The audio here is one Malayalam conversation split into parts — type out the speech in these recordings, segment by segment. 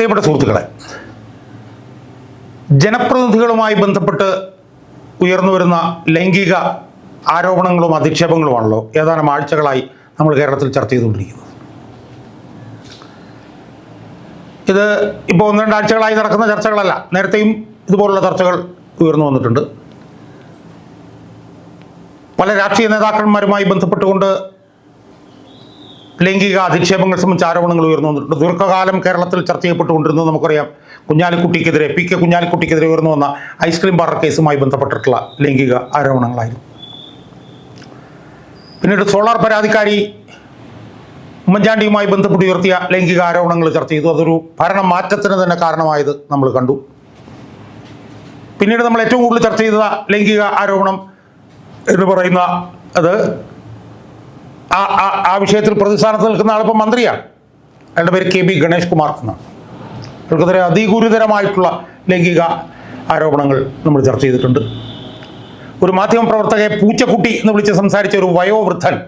പ്രിയപ്പെട്ട സുഹൃത്തുക്കളെ ജനപ്രതിനിധികളുമായി ബന്ധപ്പെട്ട് ഉയർന്നു വരുന്ന ലൈംഗിക ആരോപണങ്ങളും അധിക്ഷേപങ്ങളുമാണല്ലോ ഏതാനും ആഴ്ചകളായി നമ്മൾ കേരളത്തിൽ ചർച്ച ചെയ്തുകൊണ്ടിരിക്കുന്നത്. ഇത് ഇപ്പോൾ ഒന്ന് രണ്ടാഴ്ചകളായി നടക്കുന്ന ചർച്ചകളല്ല നേരത്തെയും ഇതുപോലുള്ള ചർച്ചകൾ ഉയർന്നു വന്നിട്ടുണ്ട്. പല രാഷ്ട്രീയ നേതാക്കന്മാരുമായി ബന്ധപ്പെട്ടുകൊണ്ട് ലൈംഗിക അധിക്ഷേപങ്ങൾ സംബന്ധിച്ച് ആരോപണങ്ങൾ ഉയർന്നു വന്നിട്ടുണ്ട്. ദീർഘകാലം കേരളത്തിൽ ചർച്ച ചെയ്യപ്പെട്ടുകൊണ്ടിരുന്നത് നമുക്കറിയാം. കുഞ്ഞാലിക്കുട്ടിക്കെതിരെ പി കെ കുഞ്ഞാലിക്കുട്ടിക്കെതിരെ ഉയർന്നു വന്ന ഐസ്ക്രീം ബാർ കേസുമായി ബന്ധപ്പെട്ടിട്ടുള്ള ലൈംഗിക ആരോപണങ്ങളായിരുന്നു. പിന്നീട് സോളാർ പരാതിക്കാരി ഉമ്മൻചാണ്ടിയുമായി ബന്ധപ്പെട്ട് ഉയർത്തിയ ലൈംഗിക ആരോപണങ്ങൾ ചർച്ച ചെയ്തു. അതൊരു ഭരണ മാറ്റത്തിന് തന്നെ കാരണമായത് നമ്മൾ കണ്ടു. പിന്നീട് നമ്മൾ ഏറ്റവും കൂടുതൽ ചർച്ച ചെയ്ത ലൈംഗിക ആരോപണം എന്ന് പറയുന്ന അത് ആ ആ- ആ വിഷയത്തിൽ പ്രതിസ്ഥാനത്ത് നിൽക്കുന്ന ആളിപ്പോൾ മന്ത്രിയാണ് അയാളുടെ പേര് കെ ബി ഗണേഷ് കുമാർ എന്നാണ്. അയാൾക്കെതിരെ അതിഗുരുതരമായിട്ടുള്ള ലൈംഗിക ആരോപണങ്ങൾ നമ്മൾ ചർച്ച ചെയ്തിട്ടുണ്ട്. ഒരു മാധ്യമ പ്രവർത്തകയെ പൂച്ചക്കുട്ടി എന്ന് വിളിച്ച് സംസാരിച്ച ഒരു വയോവൃദ്ധൻ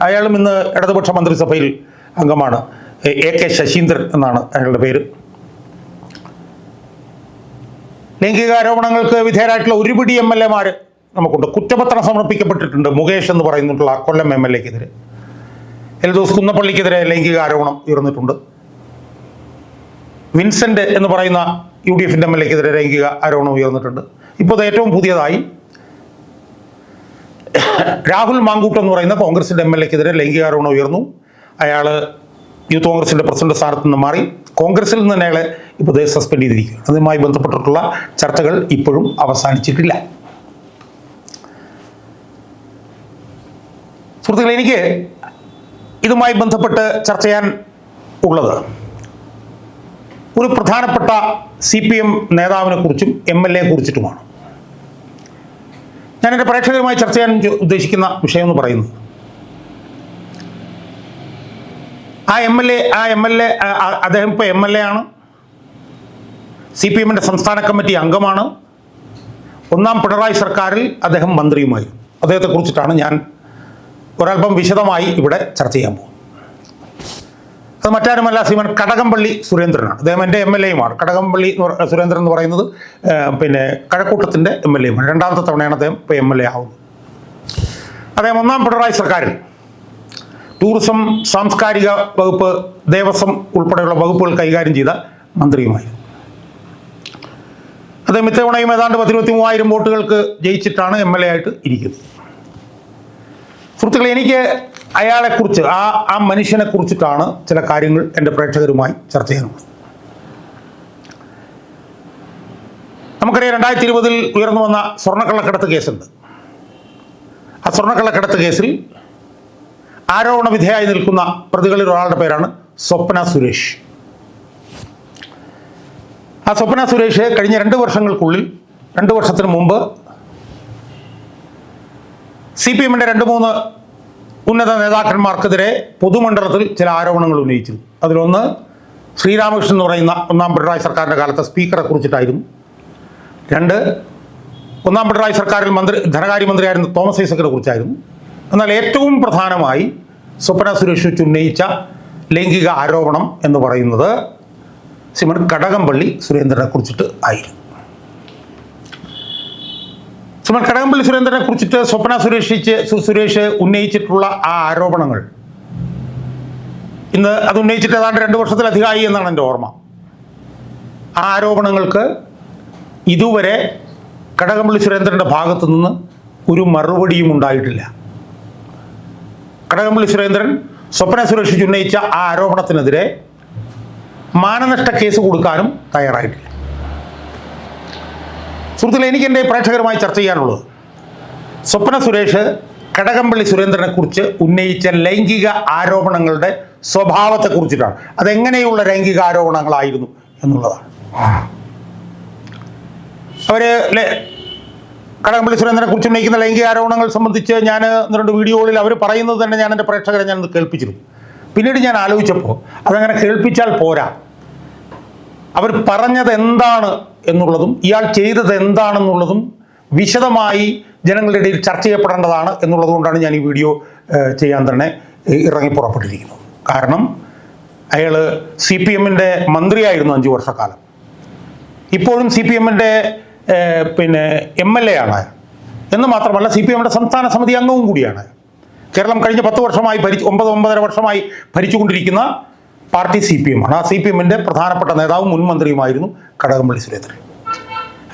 അയാളും ഇന്ന് ഇടതുപക്ഷ മന്ത്രിസഭയിൽ അംഗമാണ്. എ- കെ ശശീന്ദ്രൻ എന്നാണ് അയാളുടെ പേര്. ലൈംഗിക ആരോപണങ്ങൾക്ക് വിധേയരായിട്ടുള്ള ഒരുപിടി എം എൽ എമാർ നമുക്കുണ്ട്. കുറ്റപത്രം സമർപ്പിക്കപ്പെട്ടിട്ടുണ്ട്. മുകേഷ് എന്ന് പറയുന്നിട്ടുള്ള കൊല്ലം എം എൽ എക്കെതിരെ. എൽദോസ് കുന്നപ്പള്ളിക്കെതിരെ ലൈംഗിക ആരോപണം ഉയർന്നിട്ടുണ്ട്. വിൻസെന്റ് എന്ന് പറയുന്ന യു ഡി എഫിന്റെ എം എൽ എക്കെതിരെ ലൈംഗിക ആരോപണം ഉയർന്നിട്ടുണ്ട്. ഇപ്പോൾ ഏറ്റവും പുതിയതായി രാഹുൽ മാങ്കൂട്ട് എന്ന് പറയുന്ന കോൺഗ്രസിന്റെ എം എൽ എക്കെതിരെ ലൈംഗിക ആരോപണം ഉയർന്നു. അയാൾ യൂത്ത് കോൺഗ്രസിന്റെ പ്രസിഡന്റ് സ്ഥാനത്ത് നിന്ന് മാറി. കോൺഗ്രസിൽ നിന്ന് അയാളെ ഇപ്പോൾ സസ്പെൻഡ് ചെയ്തിരിക്കുകയാണ്. അതുമായി ബന്ധപ്പെട്ടിട്ടുള്ള ചർച്ചകൾ ഇപ്പോഴും അവസാനിച്ചിട്ടില്ല. സുഹൃത്തുക്കളെ എനിക്ക് ഇതുമായി ബന്ധപ്പെട്ട് ചർച്ച ചെയ്യാൻ ഉള്ളത് ഒരു പ്രധാനപ്പെട്ട സി പി എം നേതാവിനെ കുറിച്ചും എം എൽ എ കുറിച്ചിട്ടുമാണ്. ഞാൻ എന്റെ പ്രേക്ഷകരുമായി ചർച്ച ചെയ്യാൻ ഉദ്ദേശിക്കുന്ന വിഷയം എന്ന് പറയുന്നത് ആ എം എൽ എ ആ എം എൽ എ അദ്ദേഹം ഇപ്പോൾ എം എൽ എ ആണ്. സി പി എമ്മിന്റെ സംസ്ഥാന കമ്മിറ്റി അംഗമാണ്. ഒന്നാം പിണറായി സർക്കാരിൽ അദ്ദേഹം മന്ത്രിയുമായി. അദ്ദേഹത്തെ കുറിച്ചിട്ടാണ് ഞാൻ ഒരല്പം വിശദമായി ഇവിടെ ചർച്ച ചെയ്യാൻ പോകും. അത് മറ്റാരുമല്ല ശ്രീമൻ കടകംപള്ളി സുരേന്ദ്രനാണ്. അദ്ദേഹം എന്റെ എം എൽ എയുമാണ്. കടകംപള്ളി സുരേന്ദ്രൻ എന്ന് പറയുന്നത് പിന്നെ കഴക്കൂട്ടത്തിന്റെ എം എൽ എയുമാണ്. രണ്ടാമത്തെ തവണയാണ് അദ്ദേഹം ഇപ്പോൾ എം എൽ എ ആവുന്നത്. അദ്ദേഹം ഒന്നാം പിണറായി സർക്കാരിൽ ടൂറിസം സാംസ്കാരിക വകുപ്പ് ദേവസ്വം ഉൾപ്പെടെയുള്ള വകുപ്പുകൾ കൈകാര്യം ചെയ്ത മന്ത്രിയുമായി അദ്ദേഹം ഇത്തവണയും ഏതാണ്ട് പത്തിരുപത്തി മൂവായിരം വോട്ടുകൾക്ക് ജയിച്ചിട്ടാണ് എം എൽ എ ആയിട്ട് ഇരിക്കുന്നത്. സുഹൃത്തുക്കളെ എനിക്ക് അയാളെക്കുറിച്ച് ആ ആ മനുഷ്യനെ കുറിച്ചിട്ടാണ് ചില കാര്യങ്ങൾ എന്റെ പ്രേക്ഷകരുമായി ചർച്ച ചെയ്യുന്നത് നമുക്കറിയാം രണ്ടായിരത്തി ഇരുപതിൽ ഉയർന്നു വന്ന സ്വർണക്കള്ളക്കടത്ത് കേസുണ്ട്. ആ സ്വർണക്കള്ളക്കടത്ത് കേസിൽ ആരോപണ വിധേയായി നിൽക്കുന്ന പ്രതികളിൽ ഒരാളുടെ പേരാണ് സ്വപ്ന സുരേഷ്. ആ സ്വപ്ന സുരേഷ് കഴിഞ്ഞ രണ്ട് വർഷങ്ങൾക്കുള്ളിൽ രണ്ട് വർഷത്തിന് മുമ്പ് സി പി എമ്മിന്റെ രണ്ട് മൂന്ന് ഉന്നത നേതാക്കന്മാർക്കെതിരെ പൊതുമണ്ഡലത്തിൽ ചില ആരോപണങ്ങൾ ഉന്നയിച്ചിരുന്നു അതിലൊന്ന് ശ്രീരാമകൃഷ്ണൻ എന്ന് പറയുന്ന ഒന്നാം പിണറായി സർക്കാരിന്റെ കാലത്തെ സ്പീക്കറെ കുറിച്ചിട്ടായിരുന്നു. രണ്ട് ഒന്നാം പിണറായി സർക്കാരിൽ മന്ത്രി ധനകാര്യമന്ത്രിയായിരുന്ന തോമസ് ഐസക്കിനെ കുറിച്ചായിരുന്നു. എന്നാൽ ഏറ്റവും പ്രധാനമായി സ്വപ്ന സുരേഷ് ഉന്നയിച്ച ലൈംഗിക ആരോപണം എന്ന് പറയുന്നത് സിമൻ കടകംപള്ളി സുരേന്ദ്രനെ കുറിച്ചിട്ട് ആയിരുന്നു. ശ്രീമൻ കടകംപള്ളി സുരേന്ദ്രനെ കുറിച്ചിട്ട് സ്വപ്ന സുരേഷിച്ച് സുരേഷ് ഉന്നയിച്ചിട്ടുള്ള ആ ആരോപണങ്ങൾ. ഇന്ന് അത് ഉന്നയിച്ചിട്ട് ഏതാണ്ട് രണ്ട് വർഷത്തിലധികമായി എന്നാണ് എന്റെ ഓർമ്മ. ആ ആരോപണങ്ങൾക്ക് ഇതുവരെ കടകംപള്ളി സുരേന്ദ്രന്റെ ഭാഗത്തു നിന്ന് ഒരു മറുപടിയും ഉണ്ടായിട്ടില്ല. കടകംപള്ളി സുരേന്ദ്രൻ സ്വപ്ന സുരേഷ് ഉന്നയിച്ച ആ ആരോപണത്തിനെതിരെ മാനനഷ്ട കേസ് കൊടുക്കാനും തയ്യാറായിട്ടില്ല. സുഹൃത്തുക്കളെ എനിക്ക് എന്റെ പ്രേക്ഷകരുമായി ചർച്ച ചെയ്യാനുള്ളത്. സ്വപ്ന സുരേഷ് കടകംപള്ളി സുരേന്ദ്രനെ കുറിച്ച് ഉന്നയിച്ച ലൈംഗിക ആരോപണങ്ങളുടെ സ്വഭാവത്തെ കുറിച്ചിട്ടാണ്. അതെങ്ങനെയുള്ള ലൈംഗിക ആരോപണങ്ങളായിരുന്നു എന്നുള്ളതാണ്. അവർ കടകംപള്ളി സുരേന്ദ്രനെ കുറിച്ച് ഉന്നയിക്കുന്ന ലൈംഗിക ആരോപണങ്ങൾ സംബന്ധിച്ച് ഞാൻ രണ്ട് വീഡിയോകളിൽ അവർ പറയുന്നത് തന്നെ ഞാൻ എന്റെ പ്രേക്ഷകരെ ഞാൻ ഒന്ന് കേൾപ്പിച്ചിരുന്നു. പിന്നീട് ഞാൻ ആലോചിച്ചപ്പോൾ അതങ്ങനെ കേൾപ്പിച്ചാൽ പോരാ. അവർ പറഞ്ഞത് എന്താണ് എന്നുള്ളതും ഇയാൾ ചെയ്തത് എന്താണെന്നുള്ളതും വിശദമായി ജനങ്ങളുടെ ഇടയിൽ ചർച്ച ചെയ്യപ്പെടേണ്ടതാണ് എന്നുള്ളതുകൊണ്ടാണ് ഞാൻ ഈ വീഡിയോ ചെയ്യാൻ തന്നെ ഇറങ്ങി പുറപ്പെട്ടിരിക്കുന്നത്. കാരണം അയാൾ സി പി എമ്മിന്റെ മന്ത്രിയായിരുന്നു അഞ്ച് വർഷക്കാലം. ഇപ്പോഴും സി പി എമ്മിന്റെ പിന്നെ എം എൽ എ ആണ് എന്ന് മാത്രമല്ല സി പി എമ്മിന്റെ സംസ്ഥാന സമിതി അംഗവും കൂടിയാണ് കേരളം കഴിഞ്ഞ പത്ത് വർഷമായി ഭരിച്ച് ഒമ്പത് ഒമ്പതര വർഷമായി ഭരിച്ചുകൊണ്ടിരിക്കുന്ന പാർട്ടി സി പി എം ആണ് ആ സി പി എമ്മിന്റെ പ്രധാനപ്പെട്ട നേതാവും മുൻ മന്ത്രിയുമായിരുന്നു കടകംപള്ളി സുരേന്ദ്രൻ.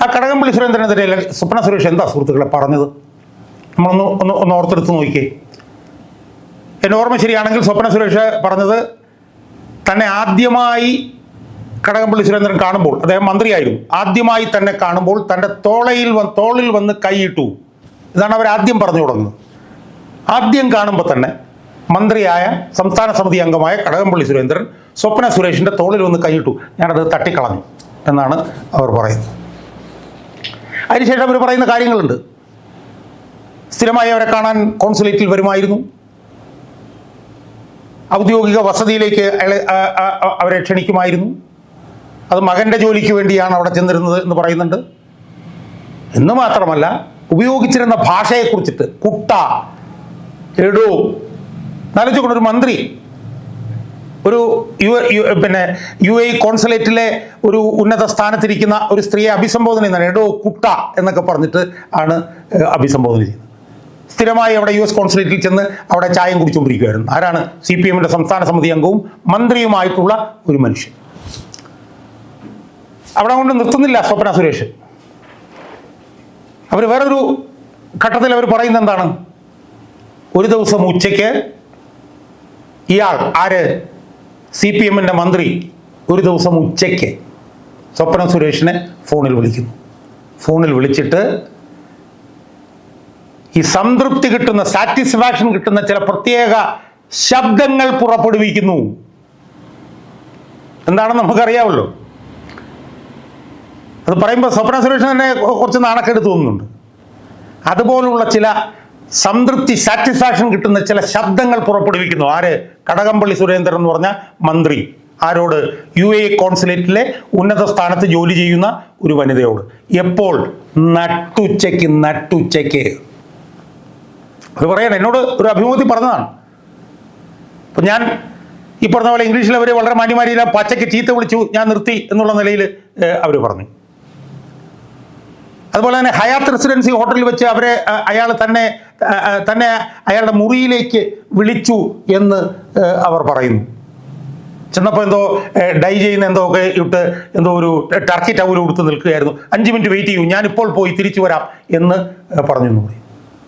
ആ കടകംപള്ളി സുരേന്ദ്രനെതിരെ സ്വപ്ന സുരേഷ് എന്താ സുഹൃത്തുക്കളെ പറഞ്ഞത്? നമ്മളൊന്ന് ഒന്ന് ഒന്ന് ഓർത്തെടുത്ത് നോക്കിയേ. എന്റെ ഓർമ്മ ശരിയാണെങ്കിൽ സ്വപ്ന സുരേഷ് പറഞ്ഞത് തന്നെ ആദ്യമായി കടകംപള്ളി സുരേന്ദ്രൻ കാണുമ്പോൾ അദ്ദേഹം മന്ത്രിയായിരുന്നു. ആദ്യമായി തന്നെ കാണുമ്പോൾ തന്റെ തോളയിൽ തോളിൽ വന്ന് കൈയിട്ടു. ഇതാണ് അവർ ആദ്യം പറഞ്ഞു തുടങ്ങുന്നത്. ആദ്യം കാണുമ്പോൾ തന്നെ മന്ത്രിയായ സംസ്ഥാന സമിതി അംഗമായ കടകംപള്ളി സുരേന്ദ്രൻ സ്വപ്ന സുരേഷിന്റെ തോളിൽ വന്ന് കൈയിട്ടു ഞാനത് തട്ടിക്കളഞ്ഞു എന്നാണ് അവർ പറയുന്നത്. അതിനുശേഷം അവർ പറയുന്ന കാര്യങ്ങളുണ്ട്. സ്ഥിരമായി അവരെ കാണാൻ കോൺസുലേറ്റിൽ വരുമായിരുന്നു. ഔദ്യോഗിക വസതിയിലേക്ക് അവരെ ക്ഷണിക്കുമായിരുന്നു. അത് മകന്റെ ജോലിക്ക് വേണ്ടിയാണ് അവിടെ ചെന്നിരുന്നത് എന്ന് പറയുന്നുണ്ട്. എന്ന് മാത്രമല്ല ഉപയോഗിച്ചിരുന്ന ഭാഷയെക്കുറിച്ചിട്ട് കുട്ട എടോ നാലോചിക്കൊണ്ട് ഒരു മന്ത്രി ഒരു യു യു- പിന്നെ യു എ കോൺസുലേറ്റിലെ ഒരു ഉന്നത സ്ഥാനത്തിരിക്കുന്ന ഒരു സ്ത്രീയെ അഭിസംബോധന ചെയ്യുന്നതാണ് എടോ കുട്ട എന്നൊക്കെ പറഞ്ഞിട്ട് ആണ് അഭിസംബോധന ചെയ്യുന്നത്. സ്ഥിരമായി അവിടെ യു എസ് കോൺസുലേറ്റിൽ ചെന്ന് അവിടെ ചായം കുടിച്ചുകൊണ്ടിരിക്കുകയായിരുന്നു ആരാണ്? സി പി എമ്മിന്റെ സംസ്ഥാന സമിതി അംഗവും മന്ത്രിയുമായിട്ടുള്ള ഒരു മനുഷ്യൻ. അവിടെ കൊണ്ട് നിർത്തുന്നില്ല സ്വപ്ന സുരേഷ്. അവർ വേറൊരു ഘട്ടത്തിൽ അവർ പറയുന്നത് എന്താണ് ഒരു ദിവസം ഉച്ചയ്ക്ക് ഇയാൾ ആര്? സി പി എമ്മിന്റെ മന്ത്രി. ഒരു ദിവസം ഉച്ചയ്ക്ക് സ്വപ്ന സുരേഷിനെ ഫോണിൽ വിളിക്കുന്നു. ഫോണിൽ വിളിച്ചിട്ട് ഈ സംതൃപ്തി കിട്ടുന്ന സാറ്റിസ്ഫാക്ഷൻ കിട്ടുന്ന ചില പ്രത്യേക ശബ്ദങ്ങൾ പുറപ്പെടുവിക്കുന്നു. എന്താണെന്ന് നമുക്കറിയാമല്ലോ. അത് പറയുമ്പോൾ സ്വപ്ന സുരേഷൻ തന്നെ കുറച്ച് നാണക്കേട് തോന്നുന്നുണ്ട്. അതുപോലുള്ള ചില സംതൃപ്തി സാറ്റിസ്ഫാക്ഷൻ കിട്ടുന്ന ചില ശബ്ദങ്ങൾ പുറപ്പെടുവിക്കുന്നു. ആര്? കടകംപള്ളി സുരേന്ദ്രൻ എന്ന് പറഞ്ഞ മന്ത്രി. ആരോട്? യു എ കോൺസുലേറ്റിലെ ഉന്നത സ്ഥാനത്ത് ജോലി ചെയ്യുന്ന ഒരു വനിതയോട്. എപ്പോൾ? നട്ടുച്ചയ്ക്ക് നട്ടുച്ചയ്ക്ക്. അത് പറയണം എന്നോട് ഒരു അഭിമുഖത്തിൽ പറഞ്ഞതാണ്. അപ്പം ഞാൻ ഈ പറഞ്ഞ പോലെ ഇംഗ്ലീഷിൽ അവർ വളരെ മാന്യമാരിയില്ല പച്ചയ്ക്ക് ചീത്ത വിളിച്ചു ഞാൻ നിർത്തി എന്നുള്ള നിലയിൽ അവർ പറഞ്ഞു. അതുപോലെ തന്നെ ഹയാത്ത് റെസിഡൻസി ഹോട്ടലിൽ വെച്ച് അവരെ അയാൾ തന്നെ തന്നെ അയാളുടെ മുറിയിലേക്ക് വിളിച്ചു എന്ന് അവർ പറയുന്നു. ചെന്നപ്പോൾ എന്തോ ഡൈ ചെയ്യുന്ന എന്തോ ഒക്കെ ഇട്ട് എന്തോ ഒരു ടർക്കി ടൗൽ കൊടുത്ത് നിൽക്കുകയായിരുന്നു. അഞ്ച് മിനിറ്റ് വെയിറ്റ് ചെയ്യൂ ഞാനിപ്പോൾ പോയി തിരിച്ചു വരാം എന്ന് പറഞ്ഞു പറയും.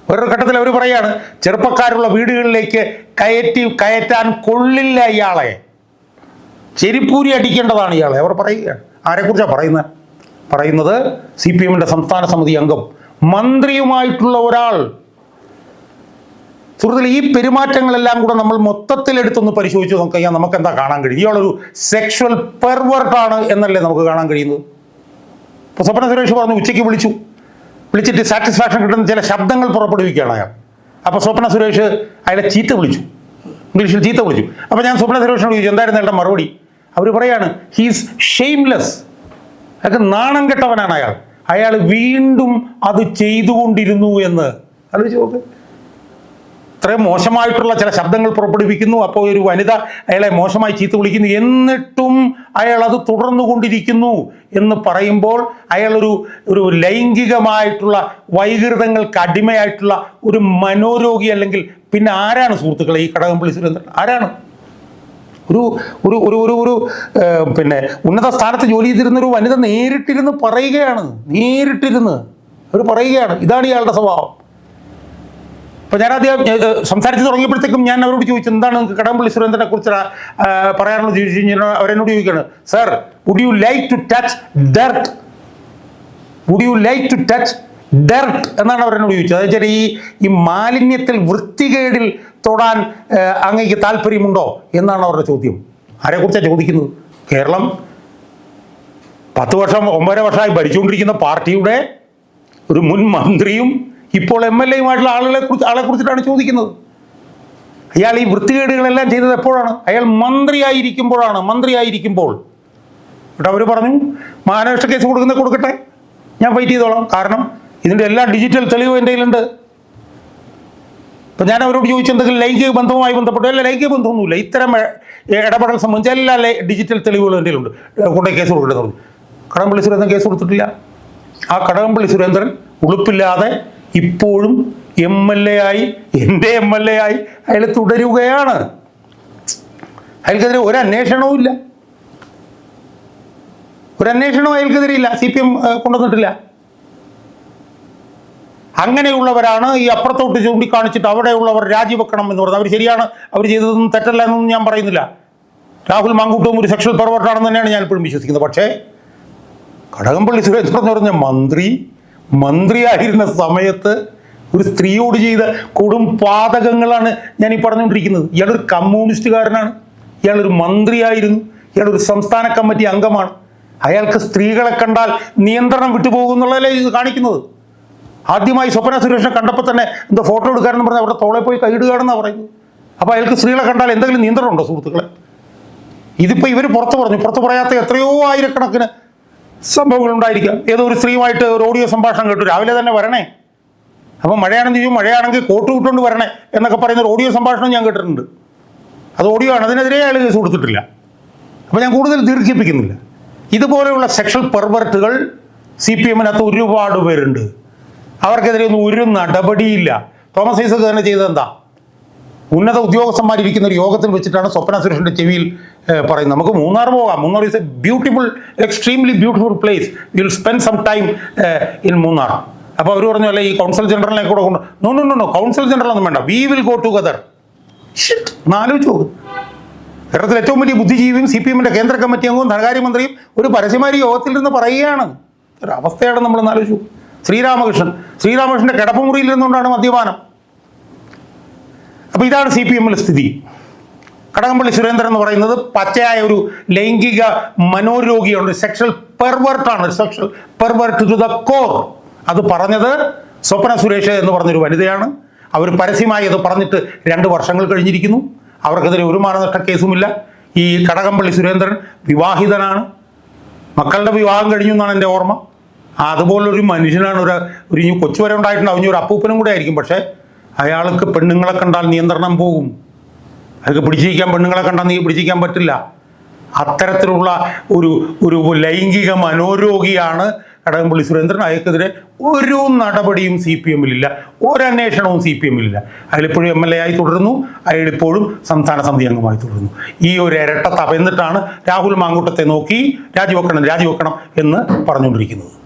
വേറൊരു ഘട്ടത്തിൽ അവർ പറയാണ് ചെറുപ്പക്കാരുള്ള വീടുകളിലേക്ക് കയറ്റി കയറ്റാൻ കൊള്ളില്ല ഇയാളെ. ചെരിപ്പൂരി അടിക്കേണ്ടതാണ് ഇയാളെ. അവർ പറയുകയാണ്. ആരെക്കുറിച്ചാണ് പറയുന്നത്? പറയുന്നത് സി പി എമ്മിന്റെ സംസ്ഥാന സമിതി അംഗം മന്ത്രിയുമായിട്ടുള്ള ഒരാൾ. സുഹൃത്തുക്കൾ ഈ പെരുമാറ്റങ്ങളെല്ലാം കൂടെ നമ്മൾ മൊത്തത്തിൽ എടുത്തൊന്ന് പരിശോധിച്ച് നോക്കിയാൽ നമുക്ക് എന്താ കാണാൻ കഴിയും? ഇയാളൊരു സെക്ഷൽ പെർവർട്ടാണ് എന്നല്ലേ നമുക്ക് കാണാൻ കഴിയുന്നത്? ഇപ്പോൾ സ്വപ്ന സുരേഷ് പറഞ്ഞു ഉച്ചയ്ക്ക് വിളിച്ചു. വിളിച്ചിട്ട് സാറ്റിസ്ഫാക്ഷൻ കിട്ടുന്ന ചില ശബ്ദങ്ങൾ പുറപ്പെടുവിക്കുകയാണ് അയാൾ. അപ്പോൾ സ്വപ്ന സുരേഷ് അയാളെ ചീത്ത വിളിച്ചു. ഇംഗ്ലീഷിൽ ചീത്ത വിളിച്ചു. അപ്പോൾ ഞാൻ സ്വപ്ന സുരേഷിനോട് ചോദിച്ചു എന്തായിരുന്നു അയാളുടെ മറുപടി? അവർ പറയാണ് ഹീസ് ഷെയിംലെസ് അയാൾക്ക് നാണം കെട്ടവനാണ് അയാൾ. അയാൾ വീണ്ടും അത് ചെയ്തുകൊണ്ടിരുന്നു എന്ന്. ആലോചിച്ച് നോക്ക്. ഇത്രയും മോശമായിട്ടുള്ള ചില ശബ്ദങ്ങൾ പുറപ്പെടുവിക്കുന്നു. അപ്പോൾ ഒരു വനിത അയാളെ മോശമായി ചീത്ത വിളിക്കുന്നു. എന്നിട്ടും അയാൾ അത് തുടർന്നുകൊണ്ടിരിക്കുന്നു എന്ന് പറയുമ്പോൾ അയാളൊരു ഒരു ലൈംഗികമായിട്ടുള്ള വൈകൃതങ്ങൾക്ക് അടിമയായിട്ടുള്ള ഒരു മനോരോഗി അല്ലെങ്കിൽ പിന്നെ ആരാണ് സുഹൃത്തുക്കളെ ഈ കടകംപള്ളി സുരേന്ദ്രൻ ആരാണ്? ഒരു ഒരു ഒരു ഒരു ഒരു പിന്നെ ഉന്നത സ്ഥാനത്ത് ജോലി ചെയ്തിരുന്ന ഒരു വനിത നേരിട്ടിരുന്ന് പറയുകയാണ് നേരിട്ടിരുന്ന്. അവർ പറയുകയാണ് ഇതാണ് ഇയാളുടെ സ്വഭാവം. അപ്പോൾ ഞാൻ ആദ്യം സംസാരിച്ച് തുടങ്ങിയപ്പോഴത്തേക്കും ഞാൻ അവരോട് ചോദിച്ചു എന്താണ് നിങ്ങൾക്ക് കടകംപള്ളി സുരേന്ദ്രനെ കുറിച്ച് പറയാനുള്ള ചോദിച്ചു കഴിഞ്ഞാൽ അവരെന്നോട് ചോദിക്കുകയാണ് sir would you like to touch dirt would you like to touch dirt എന്നാണ് അവരെന്നോട് ചോദിച്ചത്. അതെന്നുവെച്ചാൽ ഈ ഈ മാലിന്യത്തിൽ വൃത്തികേടിൽ തൊടാൻ അങ്ങേക്ക് താല്പര്യമുണ്ടോ എന്നാണ് അവരുടെ ചോദ്യം. ആരെക്കുറിച്ചാണ് ചോദിക്കുന്നത്? കേരളം പത്ത് വർഷം ഒമ്പതര വർഷമായി ഭരിച്ചുകൊണ്ടിരിക്കുന്ന പാർട്ടിയുടെ ഒരു മുൻ മന്ത്രിയും ഇപ്പോൾ എം എൽ എയുമായിട്ടുള്ള ആളുകളെ കുറിച്ച് ആളെ കുറിച്ചിട്ടാണ് ചോദിക്കുന്നത്. അയാൾ ഈ വൃത്തികേടുകളെല്ലാം ചെയ്തത് എപ്പോഴാണ്? അയാൾ മന്ത്രിയായിരിക്കുമ്പോഴാണ് മന്ത്രിയായിരിക്കുമ്പോൾ. എന്നിട്ട് അവർ പറഞ്ഞു മാനനഷ്ട കേസ് കൊടുക്കുന്ന കൊടുക്കട്ടെ. ഞാൻ ഫൈറ്റ് ചെയ്തോളാം. കാരണം ഇതിന്റെ എല്ലാ ഡിജിറ്റൽ തെളിവും എന്റെ കയ്യിലുണ്ട്. ഇപ്പം ഞാൻ അവരോട് ചോദിച്ചെന്തെങ്കിലും ലൈംഗിക ബന്ധവുമായി ബന്ധപ്പെട്ട്? അല്ല ലൈംഗിക ബന്ധമൊന്നുമില്ല. ഇത്തരം ഇടപെടൽ സംബന്ധിച്ച് എല്ലാ ഡിജിറ്റൽ തെളിവുകളും എന്റെ ഉണ്ട് കൊണ്ടേ കേസ് പറഞ്ഞു. കടകംപള്ളി സുരേന്ദ്രൻ കേസ് കൊടുത്തിട്ടില്ല. ആ കടകംപള്ളി സുരേന്ദ്രൻ ഉളുപ്പില്ലാതെ ഇപ്പോഴും എം എൽ എ ആയി എന്റെ എം എൽ എ ആയി അയാൾ തുടരുകയാണ്. അയാൾക്കെതിരെ ഒരു അന്വേഷണവും ഇല്ല. ഒരു അന്വേഷണവും അയാൾക്കെതിരെ ഇല്ല. സി പി എം കൊണ്ടുവന്നിട്ടില്ല. അങ്ങനെയുള്ളവരാണ് ഈ അപ്പുറത്തോട്ട് ചൂണ്ടിക്കാണിച്ചിട്ട് അവിടെയുള്ളവർ രാജിവെക്കണം എന്ന് പറഞ്ഞത്. അവർ ശരിയാണ് അവർ ചെയ്തതൊന്നും തെറ്റല്ല എന്നൊന്നും ഞാൻ പറയുന്നില്ല. രാഹുൽ മാങ്കുട്ടും ഒരു സെക്ഷൽ പെർവേർട്ടാണെന്ന് തന്നെയാണ് ഞാൻ ഇപ്പോഴും വിശ്വസിക്കുന്നത്. പക്ഷേ കടകംപള്ളി സുരേന്ദ്രൻ എന്ന് പറഞ്ഞ മന്ത്രി മന്ത്രിയായിരുന്ന സമയത്ത് ഒരു സ്ത്രീയോട് ചെയ്ത കൊടും പാതകങ്ങളാണ് ഞാൻ ഈ പറഞ്ഞുകൊണ്ടിരിക്കുന്നത്. ഇയാളൊരു കമ്മ്യൂണിസ്റ്റുകാരനാണ്. ഇയാളൊരു മന്ത്രിയായിരുന്നു. ഇയാളൊരു സംസ്ഥാന കമ്മിറ്റി അംഗമാണ്. അയാൾക്ക് സ്ത്രീകളെ കണ്ടാൽ നിയന്ത്രണം വിട്ടുപോകുന്നുള്ളതല്ലേ ഇത് കാണിക്കുന്നത്? ആദ്യമായി സ്വപ്ന സുരേഷിനെ കണ്ടപ്പോൾ തന്നെ എന്താ ഫോട്ടോ എടുക്കാനെന്ന് പറഞ്ഞാൽ അവിടെ തോളെ പോയി കൈയിടുകയാണെന്നാണ് പറയുന്നത്. അപ്പോൾ അയാൾക്ക് സ്ത്രീകളെ കണ്ടാൽ എന്തെങ്കിലും നിയന്ത്രണം ഉണ്ടോ സുഹൃത്തുക്കളെ? ഇതിപ്പോൾ ഇവർ പുറത്ത് പറഞ്ഞു. പുറത്ത് പറയാത്ത എത്രയോ ആയിരക്കണക്കിന് സംഭവങ്ങൾ ഉണ്ടായിരിക്കാം. ഏതോ ഒരു സ്ത്രീയുമായിട്ട് ഒരു ഓഡിയോ സംഭാഷണം കേട്ടു. രാവിലെ തന്നെ വരണേ. അപ്പോൾ മഴയാണെന്ന് ചോദിച്ചു മഴയാണെങ്കിൽ കോട്ട് വിട്ടുകൊണ്ട് വരണേ എന്നൊക്കെ പറയുന്ന ഒരു ഓഡിയോ സംഭാഷണം ഞാൻ കേട്ടിട്ടുണ്ട്. അത് ഓഡിയോ ആണ്. അതിനെതിരെ അയാൾ കേസ് കൊടുത്തിട്ടില്ല. അപ്പോൾ ഞാൻ കൂടുതൽ ദീർഘിപ്പിക്കുന്നില്ല. ഇതുപോലെയുള്ള സെക്ഷൽ പെർവർട്ടുകൾ സി പി എമ്മിനകത്ത് ഒരുപാട് പേരുണ്ട്. അവർക്കെതിരെ ഒന്നും ഒരു നടപടിയില്ല. തോമസ് ഐസക് തന്നെ ചെയ്തത് എന്താ? ഉന്നത ഉദ്യോഗസ്ഥന്മാരിരിക്കുന്ന ഒരു യോഗത്തിൽ വെച്ചിട്ടാണ് സ്വപ്ന സുരേഷിന്റെ ചെവിയിൽ പറയുന്നത്. നമുക്ക് മൂന്നാർ പോകാം. Munnar is a beautiful extremely beautiful place will spend some time in Munnar. അപ്പോൾ അവർ പറഞ്ഞു അല്ലേ ഈ കൗൺസിൽ ജനറലിനെ കൂടെ കൊണ്ട് no no no no council general ഒന്നും വേണ്ട. വി വിൽ ഗോ ടുഗദർ നാലോചിച്ച് നോക്ക്. കേരളത്തിലെ ഏറ്റവും വലിയ ബുദ്ധിജീവിയും സി പി എമ്മിന്റെ കേന്ദ്ര കമ്മിറ്റി അംഗവും ധനകാര്യമന്ത്രിയും ഒരു പരസ്യമാരി യോഗത്തിൽ നിന്ന് പറയുകയാണ്. ഒരു അവസ്ഥയാണ് നമ്മൾ ആലോചിച്ചു ശ്രീരാമകൃഷ്ണൻ. ശ്രീരാമകൃഷ്ണന്റെ കിടപ്പുമുറിയിൽ നിന്നുകൊണ്ടാണ് മദ്യപാനം. അപ്പോൾ ഇതാണ് സി പി എമ്മിലെ സ്ഥിതി. കടകംപള്ളി സുരേന്ദ്രൻ എന്ന് പറയുന്നത് പച്ചയായ ഒരു ലൈംഗിക മനോരോഗിയാണ് ഒരു sexual പെർവേർട്ടാണ് sexual pervert to the core അത് പറഞ്ഞത് സ്വപ്ന സുരേഷ് എന്ന് പറഞ്ഞൊരു വനിതയാണ്. അവർ പരസ്യമായി അത് പറഞ്ഞിട്ട് രണ്ട് വർഷങ്ങൾ കഴിഞ്ഞിരിക്കുന്നു. അവർക്കെതിരെ ഒരു മാനനഷ്ട കേസുമില്ല. ഈ കടകംപള്ളി സുരേന്ദ്രൻ വിവാഹിതനാണ്. മക്കളുടെ വിവാഹം കഴിഞ്ഞു എന്നാണ് എന്റെ ഓർമ്മ. അതുപോലൊരു മനുഷ്യനാണ് ഒരു ഒരു ഇനി കൊച്ചു വരെ ഉണ്ടായിട്ടുണ്ടാവും ഒരു അപ്പൂപ്പനും കൂടെ ആയിരിക്കും. പക്ഷേ അയാൾക്ക് പെണ്ണുങ്ങളെ കണ്ടാൽ നിയന്ത്രണം പോകും. അയാൾക്ക് പിടിച്ചിരിക്കാൻ പെണ്ണുങ്ങളെ കണ്ടാൽ നീ പിടിച്ചിരിക്കാൻ പറ്റില്ല. അത്തരത്തിലുള്ള ഒരു ഒരു ലൈംഗിക മനോരോഗിയാണ് കടകംപള്ളി സുരേന്ദ്രൻ. അയാൾക്കെതിരെ ഒരു നടപടിയും സി പി എമ്മിലില്ല. ഒരന്വേഷണവും സി പി എമ്മിലില്ല. അയാളിപ്പോഴും എം എൽ എ ആയി തുടരുന്നു. അയാളിപ്പോഴും സംസ്ഥാന സമിതി അംഗമായി തുടരുന്നു. ഈ ഒരു ഇരട്ട എന്നിട്ടാണ് രാഹുൽ മാങ്കൂട്ടത്തെ നോക്കി രാജിവെക്കണം രാജിവെക്കണം എന്ന് പറഞ്ഞുകൊണ്ടിരിക്കുന്നത്.